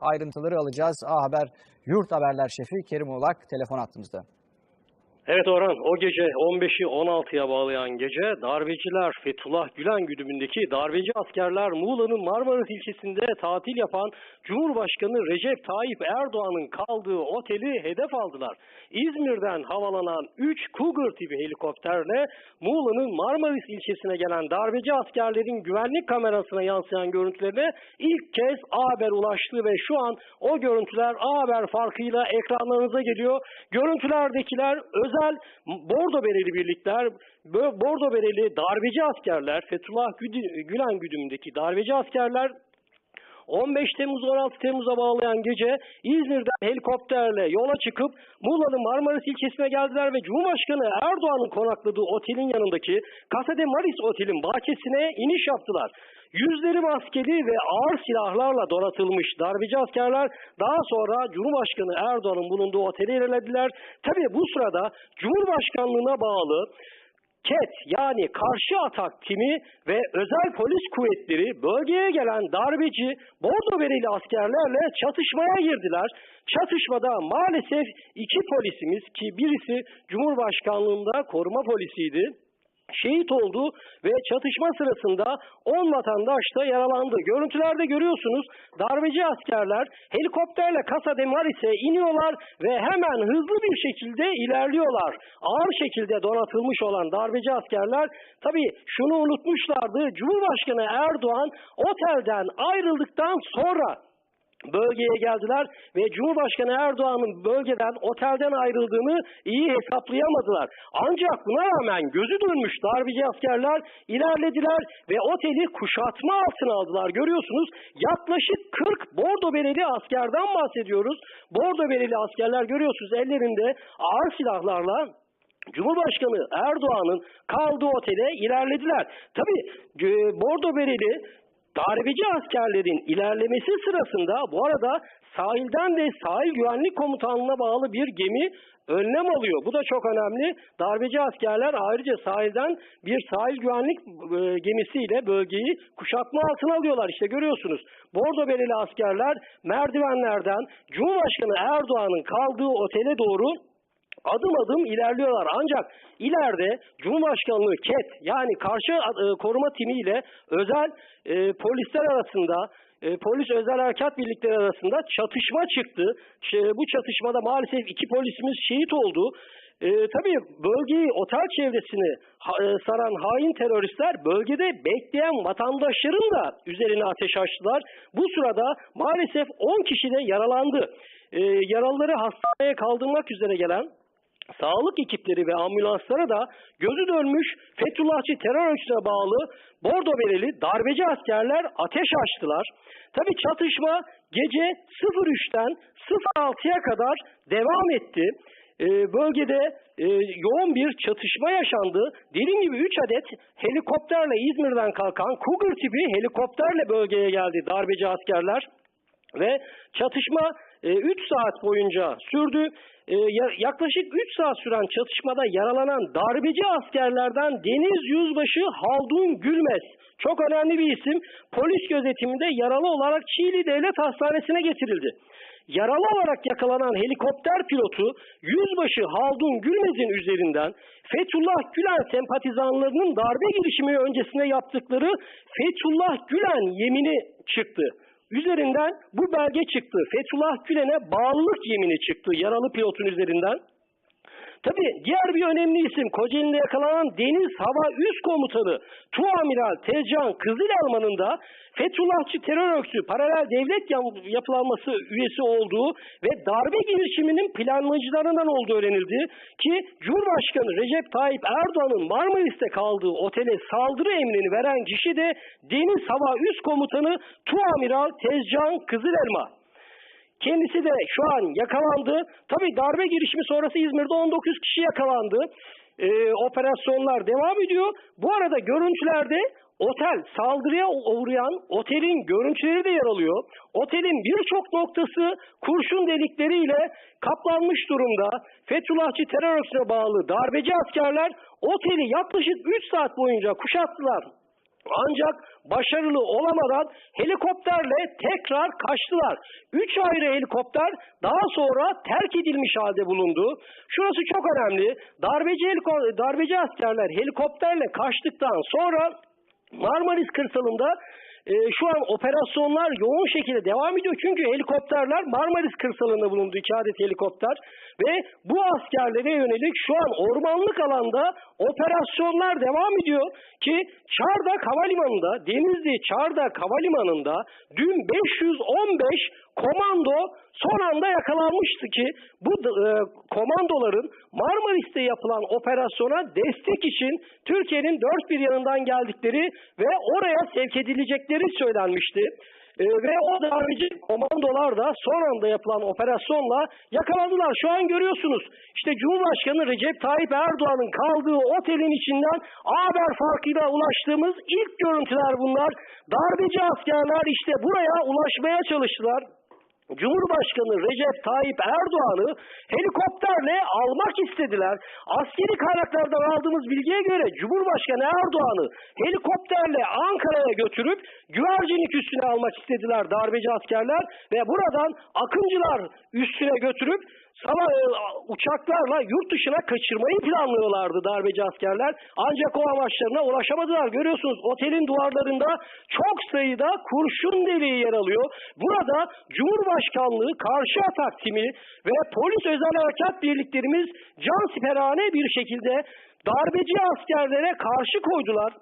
Ayrıntıları alacağız. A Haber Yurt Haberler Şefi Kerim Oğlak telefon attığımızda. Evet Orhan, o gece 15'i 16'ya bağlayan gece darbeciler Fethullah Gülen güdümündeki darbeci askerler Muğla'nın Marmaris ilçesinde tatil yapan Cumhurbaşkanı Recep Tayyip Erdoğan'ın kaldığı oteli hedef aldılar. İzmir'den havalanan 3 Cougar tipi helikopterle Muğla'nın Marmaris ilçesine gelen darbeci askerlerin güvenlik kamerasına yansıyan görüntülerine ilk kez A Haber ulaştı ve şu an o görüntüler A Haber farkıyla ekranlarınıza geliyor. Görüntülerdekiler özel bordo bereli birlikler, bordo bereli darbeci askerler, Fethullah Gülen güdümündeki darbeci askerler 15 Temmuz 16 Temmuz'a bağlayan gece İzmir'den helikopterle yola çıkıp Muğla'nın Marmaris ilçesine geldiler ve Cumhurbaşkanı Erdoğan'ın konakladığı otelin yanındaki Casa de Maris otelin bahçesine iniş yaptılar. Yüzleri maskeli ve ağır silahlarla donatılmış darbeci askerler daha sonra Cumhurbaşkanı Erdoğan'ın bulunduğu otele ilerlediler. Tabii bu sırada Cumhurbaşkanlığına bağlı KET yani karşı atak timi ve özel polis kuvvetleri bölgeye gelen darbeci bordo bereli askerlerle çatışmaya girdiler. Çatışmada maalesef iki polisimiz ki birisi Cumhurbaşkanlığında koruma polisiydi şehit oldu ve çatışma sırasında 10 vatandaş da yaralandı. Görüntülerde görüyorsunuz darbeci askerler helikopterle Casa de Maris'e iniyorlar ve hemen hızlı bir şekilde ilerliyorlar. Ağır şekilde donatılmış olan darbeci askerler tabii şunu unutmuşlardı. Cumhurbaşkanı Erdoğan otelden ayrıldıktan sonra bölgeye geldiler ve Cumhurbaşkanı Erdoğan'ın bölgeden, otelden ayrıldığını iyi hesaplayamadılar. Ancak buna rağmen gözü dönmüş darbeci askerler ilerlediler ve oteli kuşatma altına aldılar. Görüyorsunuz yaklaşık 40 bordo bereli askerden bahsediyoruz. Bordo bereli askerler görüyorsunuz ellerinde ağır silahlarla Cumhurbaşkanı Erdoğan'ın kaldığı otele ilerlediler. Tabii e, bordo bereli Darbeci askerlerin ilerlemesi sırasında bu arada sahilden de sahil güvenlik komutanlığına bağlı bir gemi önlem alıyor. Bu da çok önemli. Darbeci askerler ayrıca sahilden bir sahil güvenlik e, gemisiyle bölgeyi kuşatma altına alıyorlar. İşte görüyorsunuz. Bordo bereli askerler merdivenlerden Cumhurbaşkanı Erdoğan'ın kaldığı otele doğru adım adım ilerliyorlar. Ancak ileride Cumhurbaşkanlığı KET yani karşı e, koruma timiyle özel e, polisler arasında e, polis özel harekat birlikleri arasında çatışma çıktı. Ç- bu çatışmada maalesef iki polisimiz şehit oldu. E, tabii bölgeyi, otel çevresini ha- e, saran hain teröristler bölgede bekleyen vatandaşların da üzerine ateş açtılar. Bu sırada maalesef 10 kişi de yaralandı. E, yaralıları hastaneye kaldırmak üzere gelen sağlık ekipleri ve ambulanslara da gözü dönmüş Fethullahçı terör örgütüne bağlı bordo bereli darbeci askerler ateş açtılar. Tabi çatışma gece 03'ten 06'ya kadar devam etti. Ee, bölgede e, yoğun bir çatışma yaşandı. Dediğim gibi 3 adet helikopterle İzmir'den kalkan Cougar tipi helikopterle bölgeye geldi darbeci askerler. Ve çatışma 3 saat boyunca sürdü. E, ya- yaklaşık 3 saat süren çatışmada yaralanan darbeci askerlerden Deniz Yüzbaşı Haldun Gülmez çok önemli bir isim. Polis gözetiminde yaralı olarak Çiğli Devlet Hastanesi'ne getirildi. Yaralı olarak yakalanan helikopter pilotu Yüzbaşı Haldun Gülmez'in üzerinden Fethullah Gülen sempatizanlarının darbe girişimi öncesinde yaptıkları Fethullah Gülen yemini çıktı. Üzerinden bu belge çıktı. Fethullah Gülen'e bağlılık yemini çıktı yaralı pilotun üzerinden. Tabii diğer bir önemli isim Kocaeli'nde yakalanan Deniz Hava Üst Komutanı Tuamiral Tezcan Kızılelman'ın da Fethullahçı terör örgütü paralel devlet yap- yapılanması üyesi olduğu ve darbe girişiminin planlayıcılarından olduğu öğrenildi ki Cumhurbaşkanı Recep Tayyip Erdoğan'ın Marmaris'te kaldığı otele saldırı emrini veren kişi de Deniz Hava Üst Komutanı Tuamiral Tezcan Kızılelma. Kendisi de şu an yakalandı. Tabii darbe girişimi sonrası İzmir'de 19 kişi yakalandı. Ee, operasyonlar devam ediyor. Bu arada görüntülerde otel saldırıya uğrayan otelin görüntüleri de yer alıyor. Otelin birçok noktası kurşun delikleriyle kaplanmış durumda. Fethullahçı terör örgütüne bağlı darbeci askerler oteli yaklaşık 3 saat boyunca kuşattılar. Ancak başarılı olamadan helikopterle tekrar kaçtılar. Üç ayrı helikopter daha sonra terk edilmiş halde bulundu. Şurası çok önemli. Darbeci, heliko- darbeci askerler helikopterle kaçtıktan sonra Marmaris kırsalında e, şu an operasyonlar yoğun şekilde devam ediyor. Çünkü helikopterler Marmaris kırsalında bulundu. iki adet helikopter. Ve bu askerlere yönelik şu an ormanlık alanda operasyonlar devam ediyor. Ki Çardak Havalimanı'nda, Denizli Çardak Havalimanı'nda dün 515 komando son anda yakalanmıştı ki bu e, komandoların Marmaris'te yapılan operasyona destek için Türkiye'nin dört bir yanından geldikleri ve oraya sevk edilecekleri söylenmişti. E, ve o darbeci komandolar da son anda yapılan operasyonla yakalandılar. Şu an görüyorsunuz işte Cumhurbaşkanı Recep Tayyip Erdoğan'ın kaldığı otelin içinden haber farkıyla ulaştığımız ilk görüntüler bunlar. Darbeci askerler işte buraya ulaşmaya çalıştılar. Cumhurbaşkanı Recep Tayyip Erdoğan'ı helikopterle almak istediler. Askeri kaynaklardan aldığımız bilgiye göre Cumhurbaşkanı Erdoğan'ı helikopterle Ankara'ya götürüp güvercinlik üstüne almak istediler darbeci askerler ve buradan Akıncılar üstüne götürüp Sabah e, uçaklarla yurt dışına kaçırmayı planlıyorlardı darbeci askerler. Ancak o amaçlarına ulaşamadılar. Görüyorsunuz otelin duvarlarında çok sayıda kurşun deliği yer alıyor. Burada Cumhurbaşkanlığı karşı atak timi ve polis özel harekat birliklerimiz can siperhane bir şekilde darbeci askerlere karşı koydular.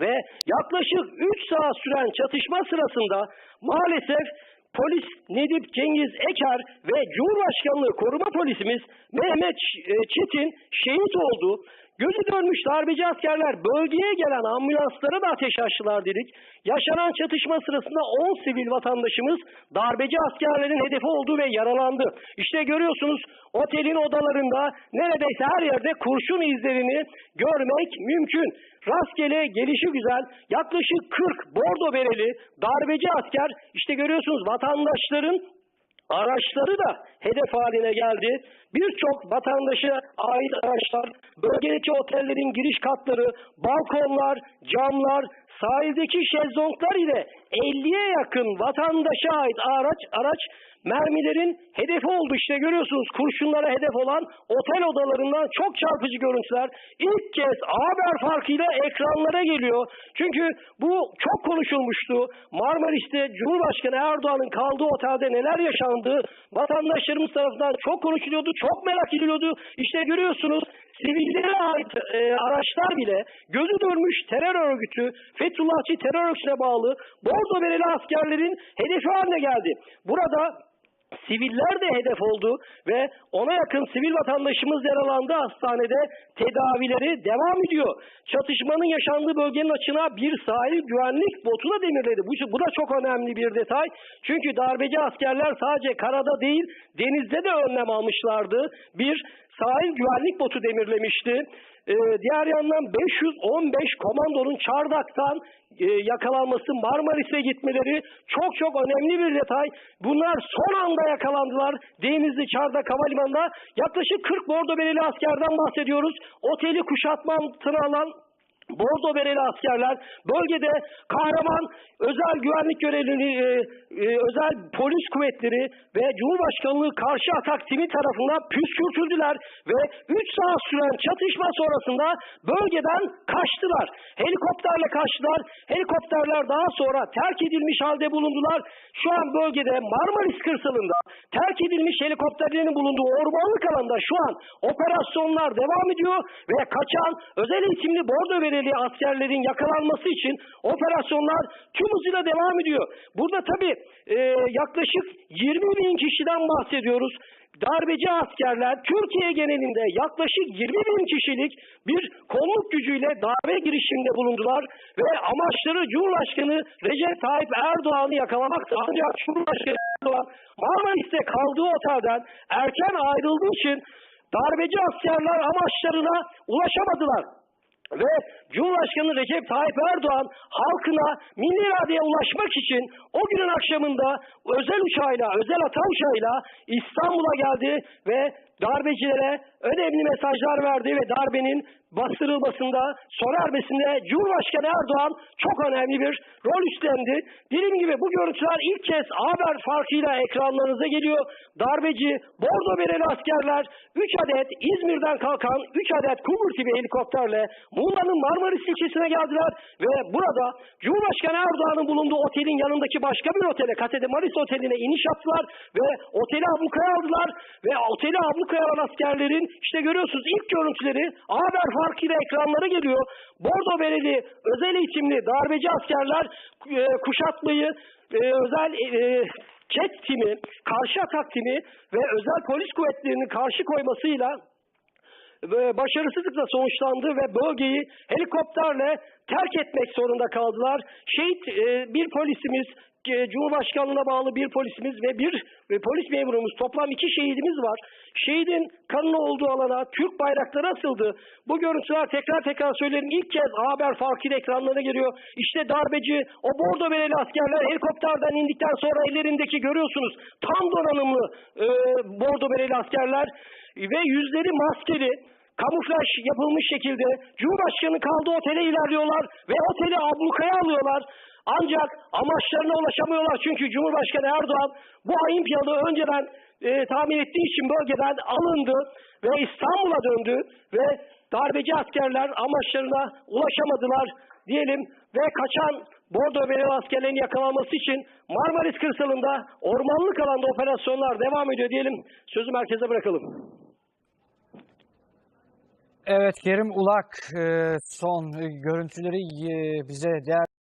Ve yaklaşık 3 saat süren çatışma sırasında maalesef polis Nedip Cengiz Eker ve Cumhurbaşkanlığı koruma polisimiz Mehmet e, Çetin şehit oldu. Gözü dönmüş darbeci askerler bölgeye gelen ambulanslara da ateş açtılar dedik. Yaşanan çatışma sırasında 10 sivil vatandaşımız darbeci askerlerin hedefi oldu ve yaralandı. İşte görüyorsunuz otelin odalarında neredeyse her yerde kurşun izlerini görmek mümkün. Rastgele gelişi güzel yaklaşık 40 bordo bereli darbeci asker işte görüyorsunuz vatandaşların araçları da hedef haline geldi. Birçok vatandaşa ait araçlar, bölgedeki otellerin giriş katları, balkonlar, camlar, sahildeki şezlonglar ile 50'ye yakın vatandaşa ait araç araç mermilerin hedefi oldu. İşte görüyorsunuz kurşunlara hedef olan otel odalarından çok çarpıcı görüntüler ilk kez haber farkıyla ekranlara geliyor. Çünkü bu çok konuşulmuştu. Marmaris'te Cumhurbaşkanı Erdoğan'ın kaldığı otelde neler yaşandı vatandaşlarımız tarafından çok konuşuluyordu, çok merak ediliyordu. İşte görüyorsunuz sivillere ait e, araçlar bile gözü dönmüş terör örgütü, Fethullahçı terör örgütüne bağlı bordo bereli askerlerin hedefi haline geldi. Burada Siviller de hedef oldu ve ona yakın sivil vatandaşımız yaralandı hastanede tedavileri devam ediyor. Çatışmanın yaşandığı bölgenin açına bir sahil güvenlik botu da demirledi. Bu, bu da çok önemli bir detay. Çünkü darbeci askerler sadece karada değil denizde de önlem almışlardı. Bir sahil güvenlik botu demirlemişti. Ee, diğer yandan 515 komandonun Çardak'tan e, yakalanması, Marmaris'e gitmeleri çok çok önemli bir detay. Bunlar son anda yakalandılar. Denizli Çardak Havalimanı'nda yaklaşık 40 bordo bereli askerden bahsediyoruz. Oteli kuşatma altına alan Bordo bereli askerler bölgede kahraman özel güvenlik görevlileri, e, e, özel polis kuvvetleri ve Cumhurbaşkanlığı karşı atak timi tarafından püskürtüldüler ve 3 saat süren çatışma sonrasında bölgeden kaçtılar. Helikopterle kaçtılar. Helikopterler daha sonra terk edilmiş halde bulundular. Şu an bölgede Marmaris kırsalında terk edilmiş helikopterlerin bulunduğu ormanlık alanda şu an operasyonlar devam ediyor ve kaçan özel eğitimli bordo bereli askerlerin yakalanması için operasyonlar tüm hızıyla devam ediyor. Burada tabii e, yaklaşık 20 bin kişiden bahsediyoruz. Darbeci askerler Türkiye genelinde yaklaşık 20 bin kişilik bir kolluk gücüyle darbe girişiminde bulundular ve amaçları Cumhurbaşkanı Recep Tayyip Erdoğan'ı yakalamaktı. Ancak Cumhurbaşkanı Erdoğan Marmaris'te kaldığı otelden erken ayrıldığı için darbeci askerler amaçlarına ulaşamadılar. Ve Cumhurbaşkanı Recep Tayyip Erdoğan halkına milli iradeye ulaşmak için o günün akşamında özel uçağıyla, özel hata uçağıyla İstanbul'a geldi ve darbecilere önemli mesajlar verdi ve darbenin bastırılmasında, sona ermesinde Cumhurbaşkanı Erdoğan çok önemli bir rol üstlendi. Dediğim gibi bu görüntüler ilk kez haber farkıyla ekranlarınıza geliyor. Darbeci, bordo bereli askerler 3 adet İzmir'den kalkan 3 adet Kumur tipi helikopterle Muğla'nın Marmaris ilçesine geldiler ve burada Cumhurbaşkanı Erdoğan'ın bulunduğu otelin yanındaki başka bir otele, Katede Maris Oteli'ne iniş yaptılar ve oteli ablukaya aldılar ve oteli ablukaya alan askerlerin işte görüyorsunuz ilk görüntüleri haber farkıyla ekranlara geliyor. Bordo bereli özel eğitimli darbeci askerler e, kuşatmayı e, özel e, ket timi, karşı atak timi ve özel polis kuvvetlerinin karşı koymasıyla ve başarısızlıkla sonuçlandı ve bölgeyi helikopterle terk etmek zorunda kaldılar. Şehit e, bir polisimiz, e, Cumhurbaşkanlığına bağlı bir polisimiz ve bir e, polis memurumuz, toplam iki şehidimiz var. Şehidin kanlı olduğu alana Türk bayrakları asıldı. Bu görüntüler tekrar tekrar söylerim ilk kez haber farkıyla ekranlarına geliyor. İşte darbeci, o bordo bereli askerler helikopterden indikten sonra ellerindeki görüyorsunuz tam donanımlı e, bordo bereli askerler ve yüzleri maskeli kamuflaj yapılmış şekilde Cumhurbaşkanı kaldığı otele ilerliyorlar ve oteli ablukaya alıyorlar. Ancak amaçlarına ulaşamıyorlar çünkü Cumhurbaşkanı Erdoğan bu planı önceden e, tahmin ettiği için bölgeden alındı ve İstanbul'a döndü ve darbeci askerler amaçlarına ulaşamadılar diyelim ve kaçan Bordo Bereli askerlerin yakalanması için Marmaris kırsalında ormanlık alanda operasyonlar devam ediyor diyelim. Sözü merkeze bırakalım. Evet Kerim Ulak e, son görüntüleri e, bize değer